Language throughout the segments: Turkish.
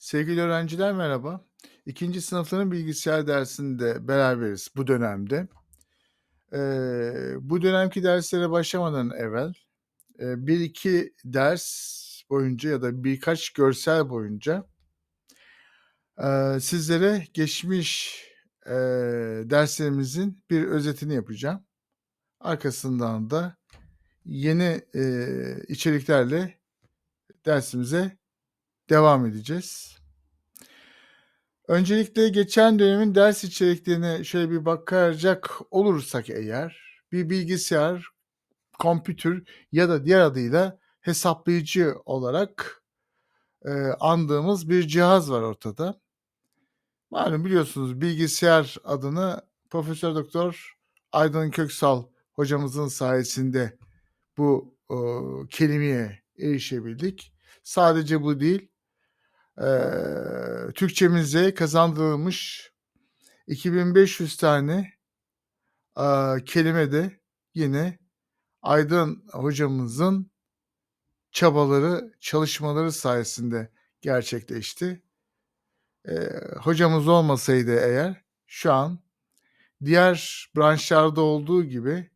Sevgili öğrenciler merhaba. 2. sınıfların bilgisayar dersinde beraberiz bu dönemde. Eee, bu dönemki derslere başlamadan evvel, eee, 1-2 ders boyunca ya da birkaç görsel boyunca eee, sizlere geçmiş, eee, derslerimizin bir özetini yapacağım. Arkasından da yeni, eee, içeriklerle dersimize devam edeceğiz. Öncelikle geçen dönemin ders içeriklerine şöyle bir bakacak olursak eğer, bir bilgisayar, kompütür ya da diğer adıyla hesaplayıcı olarak, eee, andığımız bir cihaz var ortada. Malum biliyorsunuz bilgisayar adını Profesör Doktor Aydın Köksal hocamızın sayesinde bu, ııı, kelimeye erişebildik. Sadece bu değil, eee, Türkçemize kazandırılmış 2500 tane, aaa, kelime de yine Aydın hocamızın çabaları, çalışmaları sayesinde gerçekleşti. Eee, hocamız olmasaydı eğer şu an diğer branşlarda olduğu gibi,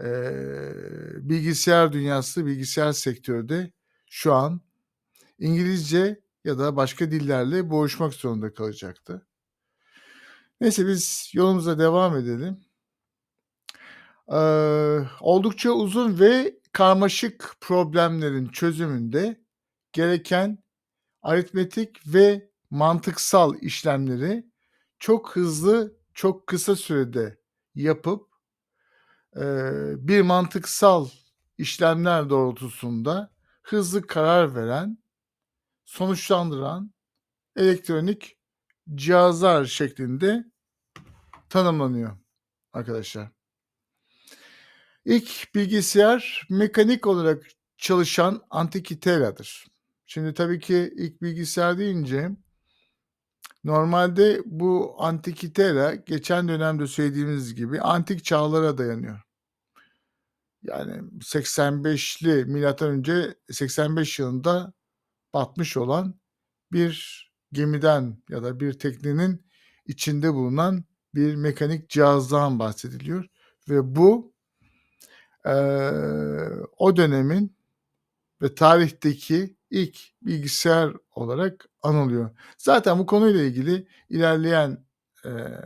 eee, bilgisayar dünyası, bilgisayar sektörü de şu an İngilizce ya da başka dillerle boğuşmak zorunda kalacaktı. Neyse biz yolumuza devam edelim. Eee, oldukça uzun ve karmaşık problemlerin çözümünde gereken aritmetik ve mantıksal işlemleri çok hızlı, çok kısa sürede yapıp, eee, bir mantıksal işlemler doğrultusunda hızlı karar veren, sonuçlandıran elektronik cihazlar şeklinde tanımlanıyor arkadaşlar. İlk bilgisayar mekanik olarak çalışan Antikythera'dır. Şimdi tabii ki ilk bilgisayar deyince normalde bu Antikythera geçen dönemde söylediğimiz gibi antik çağlara dayanıyor. Yani 85'li milattan önce 85 yılında batmış olan bir gemiden ya da bir teknenin içinde bulunan bir mekanik cihazdan bahsediliyor ve bu, eee, o dönemin ve tarihteki ilk bilgisayar olarak anılıyor. Zaten bu konuyla ilgili ilerleyen, eee,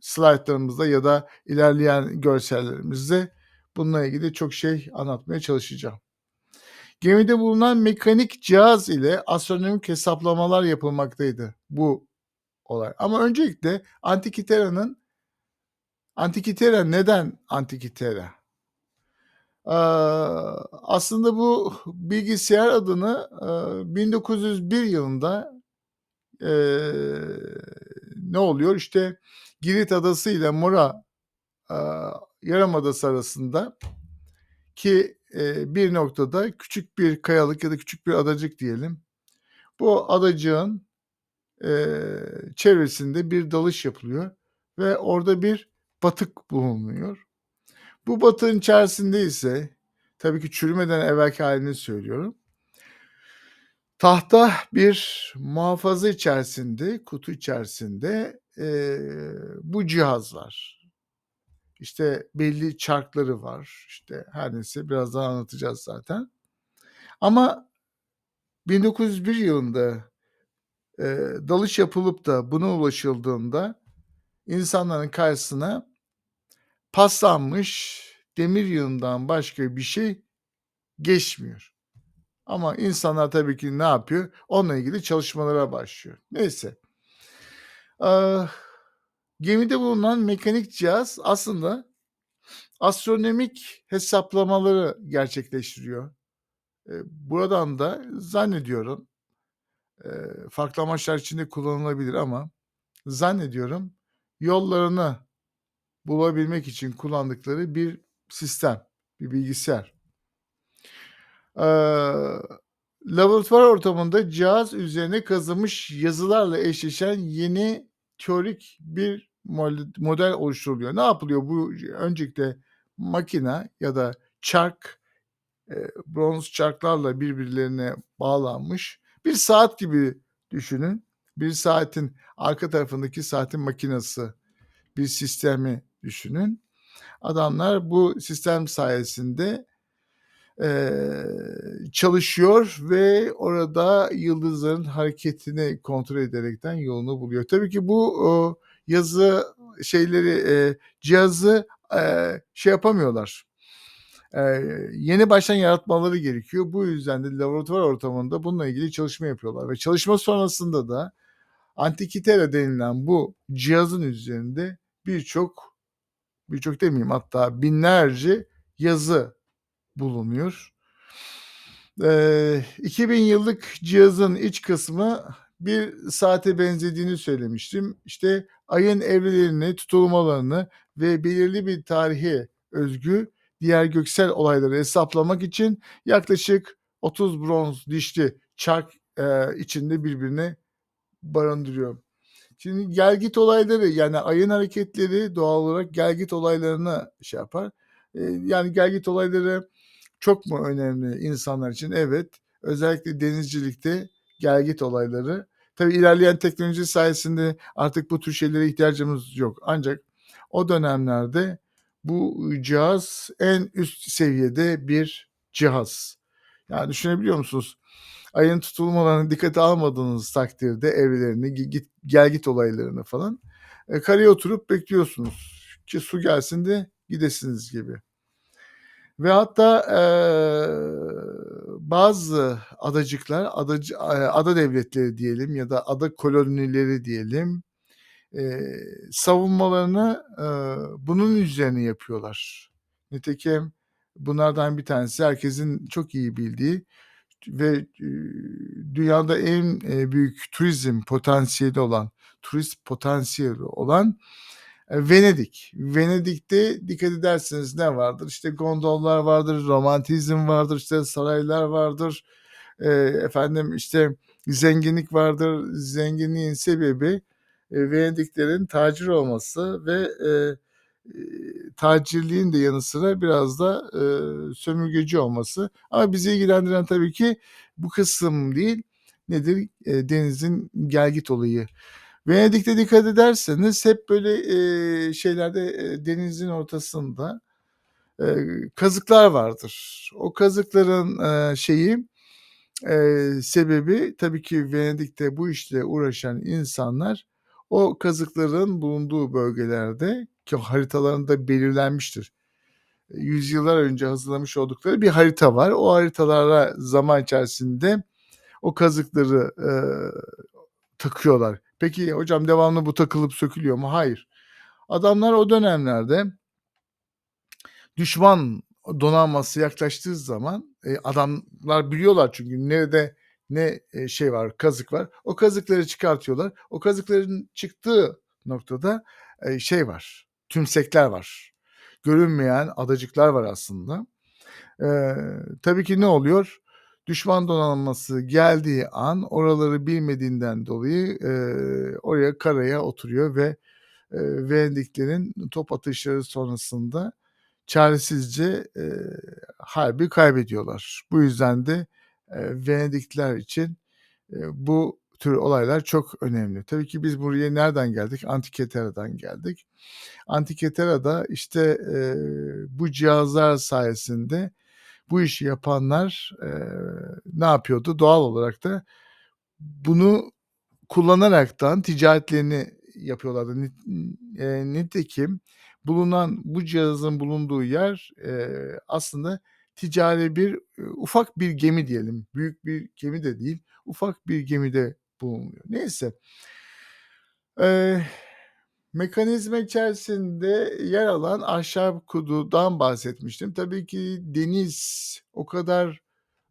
slaytlarımızda ya da ilerleyen görsellerimizde bununla ilgili çok şey anlatmaya çalışacağım. Gemide bulunan mekanik cihaz ile astronomik hesaplamalar yapılmaktaydı bu olay. Ama öncelikle Antikythera'nın Antikythera neden Antikythera? Aaa, aslında bu bilgisayar adını, eee, 1901 yılında, eee, ne oluyor? İşte Girit Adası ile Mora, aaa, Yarımadası arasında ki, bir noktada küçük bir kayalık ya da küçük bir adacık diyelim. Bu adacığın, çevresinde bir dalış yapılıyor ve orada bir batık bulunuyor. Bu batığın içerisinde ise tabii ki çürümeden evvelki hâlini söylüyorum. Tahta bir muhafaza içerisinde, kutu içerisinde, eee, bu cihaz var. İşte belli çarkları var. İşte her neyse birazdan anlatacağız zaten. Ama 1901 yılında, eee, dalış yapılıp da buna ulaşıldığında insanların karşısına paslanmış demir yığından başka bir şey geçmiyor. Ama insanlar tabii ki ne yapıyor? Onunla ilgili çalışmalara başlıyor. Neyse. Aaa, gemide bulunan mekanik cihaz aslında astronomik hesaplamaları gerçekleştiriyor. Eee, buradan da zannediyorum, eee, farklı amaçlar için de kullanılabilir ama zannediyorum yollarını bulabilmek için kullandıkları bir sistem, bir bilgisayar. Eee, laboratuvar ortamında cihaz üzerine kazınmış yazılarla eşleşen yeni teorik bir model oluşturuluyor. Ne yapılıyor? Bu öncelikle makina ya da çark, eee, bronz çarklarla birbirlerine bağlanmış Bir saat gibi düşünün. Bir saatin arka tarafındaki saatin makinesi, bir sistemi düşünün. Adamlar bu sistem sayesinde eee, çalışıyor ve orada yıldızların hareketini kontrol ederekten yolunu buluyor. Tabii ki bu o, yazı şeyleri eee, cihazı eee, şey yapamıyorlar. Eee, yeni baştan yaratmaları gerekiyor. Bu yüzden de laboratuvar ortamında bununla ilgili çalışma yapıyorlar ve çalışma sonrasında da Antikythera denilen bu cihazın üzerinde birçok birçok demeyeyim hatta binlerce yazı bulunuyor. Eee, 2000 yıllık cihazın iç kısmı bir saate benzediğini söylemiştim. İşte ayın evrelerini, tutulmalarını ve belirli bir tarihe özgü diğer göksel olayları hesaplamak için yaklaşık 30 bronz dişli çark eee, içinde birbirine barındırıyor. Şimdi gelgit olayları yani ayın hareketleri doğal olarak gelgit olaylarına şey yapar. Eee, yani gelgit olayları çok mu önemli insanlar için? Evet. Özellikle denizcilikte gelgit olayları. Tabii ilerleyen teknoloji sayesinde artık bu tür şeylere ihtiyacımız yok. Ancak o dönemlerde bu cihaz en üst seviyede bir cihaz. Yani düşünebiliyor musunuz? Ayın tutulmalarını dikkate almadığınız takdirde evrelerini, git, gel git olaylarını falan e, karaya oturup bekliyorsunuz ki su gelsin de gidesiniz gibi. Ve hatta eee, bazı adacıklar, adacı, ada devletleri diyelim ya da ada kolonileri diyelim eee, savunmalarını eee, bunun üzerine yapıyorlar. Nitekim bunlardan bir tanesi herkesin çok iyi bildiği ve eee, dünyada en eee, büyük turizm potansiyeli olan, turist potansiyeli olan e, Venedik. Venedik'te dikkat ederseniz ne vardır? İşte gondollar vardır, romantizm vardır, işte saraylar vardır. E, efendim işte zenginlik vardır. Zenginliğin sebebi e, Venediklerin tacir olması ve e, e, tacirliğin de yanı sıra biraz da e, sömürgeci olması. Ama bizi ilgilendiren tabii ki bu kısım değil. Nedir? E, denizin gelgit olayı. Venedik'te dikkat ederseniz hep böyle eee, şeylerde eee, denizin ortasında eee, kazıklar vardır. O kazıkların eee, şeyi eee, sebebi tabii ki Venedik'te bu işle uğraşan insanlar o kazıkların bulunduğu bölgelerde ki haritalarında belirlenmiştir. Yüzyıllar önce hazırlamış oldukları bir harita var. O haritalara zaman içerisinde o kazıkları eee, takıyorlar. Peki hocam devamlı bu takılıp sökülüyor mu? Hayır. Adamlar o dönemlerde düşman donanması yaklaştığı zaman e, adamlar biliyorlar çünkü nerede ne e, şey var, kazık var. O kazıkları çıkartıyorlar. O kazıkların çıktığı noktada e, şey var, tümsekler var. Görünmeyen adacıklar var aslında. E, tabii ki ne oluyor? Düşman donanması geldiği an oraları bilmediğinden dolayı e, oraya karaya oturuyor ve e, Venediklerin top atışları sonrasında çaresizce e, harbi kaybediyorlar. Bu yüzden de e, Venedikler için e, bu tür olaylar çok önemli. Tabii ki biz buraya nereden geldik? Antiketera'dan geldik. Antiketera'da işte e, bu cihazlar sayesinde bu işi yapanlar e, ne yapıyordu? Doğal olarak da bunu kullanaraktan ticaretlerini yapıyorlardı. Nit, nitekim bulunan bu cihazın bulunduğu yer e, aslında ticari bir ufak bir gemi diyelim. Büyük bir gemi de değil. Ufak bir gemide bulunuyor. Neyse. Eee mekanizma içerisinde yer alan ahşap kutudan bahsetmiştim. Tabii ki deniz o kadar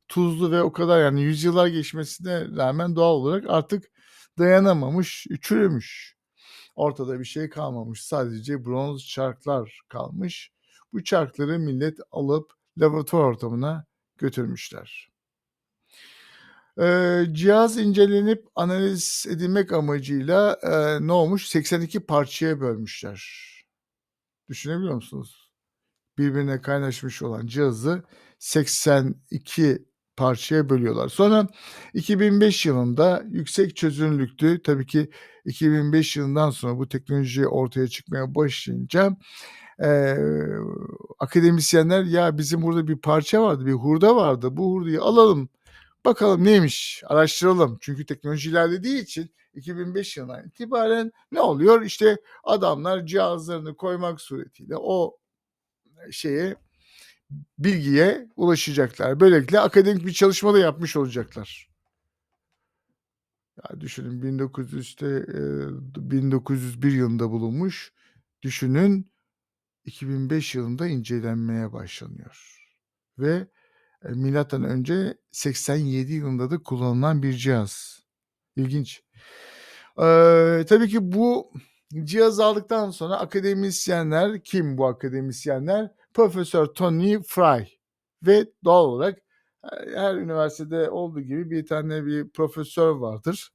tuzlu ve o kadar yani yüzyıllar geçmesine rağmen doğal olarak artık dayanamamış, çürümüş. Ortada bir şey kalmamış. Sadece bronz çarklar kalmış. Bu çarkları millet alıp laboratuvar ortamına götürmüşler. Cihaz incelenip analiz edilmek amacıyla, eee, ne olmuş? 82 parçaya bölmüşler. Düşünebiliyor musunuz? Birbirine kaynaşmış olan cihazı 82 parçaya bölüyorlar. Sonra 2005 yılında yüksek çözünürlüklü, tabii ki 2005 yılından sonra bu teknoloji ortaya çıkmaya başlayınca, eee, akademisyenler "Ya, bizim burada bir parça vardı, bir hurda vardı. Bu hurdayı alalım, bakalım neymiş, araştıralım." Çünkü teknoloji ilerlediği için 2005 yılından itibaren ne oluyor? İşte, adamlar cihazlarını koymak suretiyle o, eee, şeye, bilgiye ulaşacaklar. Böylelikle akademik bir çalışma da yapmış olacaklar. Ya, düşünün 1900'te, eee, 1901 yılında bulunmuş. Düşünün 2005 yılında incelenmeye başlanıyor ve, eee, milattan önce 87 yılında da kullanılan bir cihaz. İlginç. Eee, tabii ki bu cihazı aldıktan sonra akademisyenler, kim bu akademisyenler? Profesör Tony Fry ve doğal olarak her her üniversitede olduğu gibi bir tane bir profesör vardır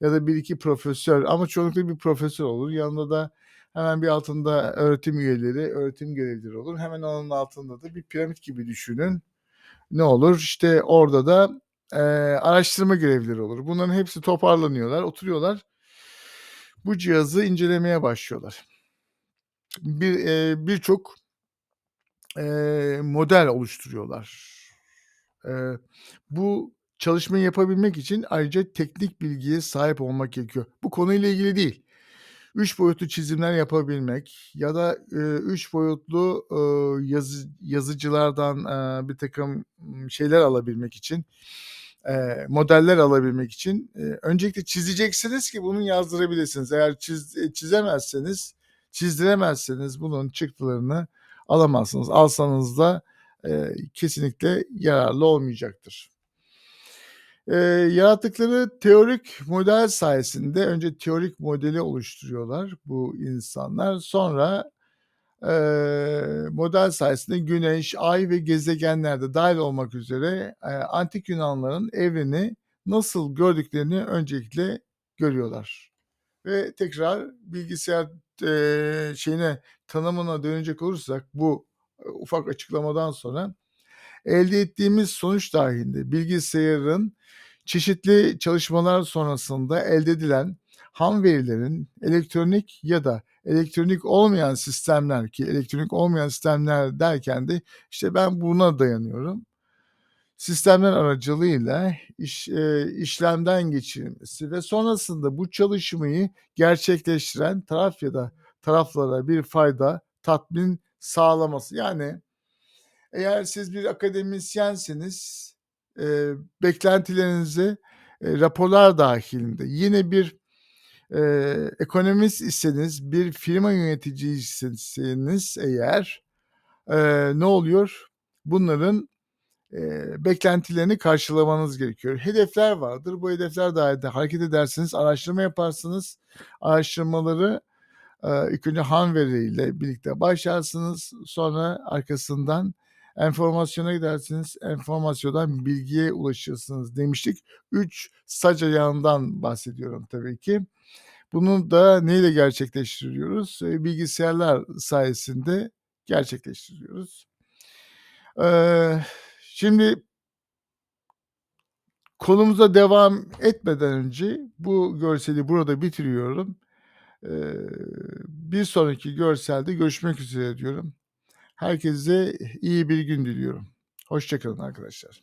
ya da 1-2 profesör ama çoğunlukla bir profesör olur. Yanında da hemen bir altında öğretim üyeleri, öğretim görevlileri olur. Hemen onun altında da bir piramit gibi düşünün. Ne olur? İşte, orada da, eee, araştırma görevlileri olur. Bunların hepsi toparlanıyorlar, oturuyorlar. Bu cihazı incelemeye başlıyorlar. Bir, eee, birçok, eee, model oluşturuyorlar. Eee, bu çalışmayı yapabilmek için ayrıca teknik bilgiye sahip olmak gerekiyor. Bu konuyla ilgili değil. 3 boyutlu çizimler yapabilmek ya da, eee, 3 boyutlu, ııı, yazı yazıcılardan, eee, birtakım, ımm, şeyler alabilmek için, modeller alabilmek için, öncelikle çizeceksiniz ki bunu yazdırabilirsiniz. Eğer çiz çizemezseniz, çizdiremezseniz bunun çıktılarını alamazsınız. Alsanız da, kesinlikle yararlı olmayacaktır. Eee, yarattıkları teorik model sayesinde önce teorik modeli oluşturuyorlar bu insanlar. Sonra, eee, model sayesinde Güneş, Ay ve gezegenler de dâhil olmak üzere, eee, antik Yunanlıların evreni nasıl gördüklerini öncelikle görüyorlar ve tekrar bilgisayar, eee, şeyine, tanımına dönecek olursak bu, eee, ufak açıklamadan sonra elde ettiğimiz sonuç dâhilinde bilgisayarın çeşitli çalışmalar sonrasında elde edilen ham verilerin elektronik ya da elektronik olmayan sistemler ki elektronik olmayan sistemler derken de işte ben buna dayanıyorum. Sistemler aracılığıyla iş eee, işlemden geçirilmesi ve sonrasında bu çalışmayı gerçekleştiren taraf ya da taraflara bir fayda, tatmin sağlaması. Yani eğer siz bir akademisyenseniz, eee, beklentilerinizi, eee, raporlar dâhilinde yine bir, eee, ekonomist iseniz, bir firma yöneticiyseniz eğer, eee, ne oluyor? Bunların, eee, beklentilerini karşılamanız gerekiyor. Hedefler vardır. Bu hedefler dâhilinde hareket edersiniz, araştırma yaparsınız. Araştırmaları, eee, ilk önce ham veriyle birlikte başlarsınız. Sonra arkasından enformasyona gidersiniz. Enformasyondan bilgiye ulaşırsınız demiştik. 3 sac ayağından bahsediyorum tabii ki. Bunu da neyle gerçekleştiriyoruz? Eee, bilgisayarlar sayesinde gerçekleştiriyoruz. Eee, şimdi konumuza devam etmeden önce bu görseli burada bitiriyorum. Eee, bir sonraki görselde görüşmek üzere diyorum. Herkese iyi bir gün diliyorum. Hoşça kalın arkadaşlar.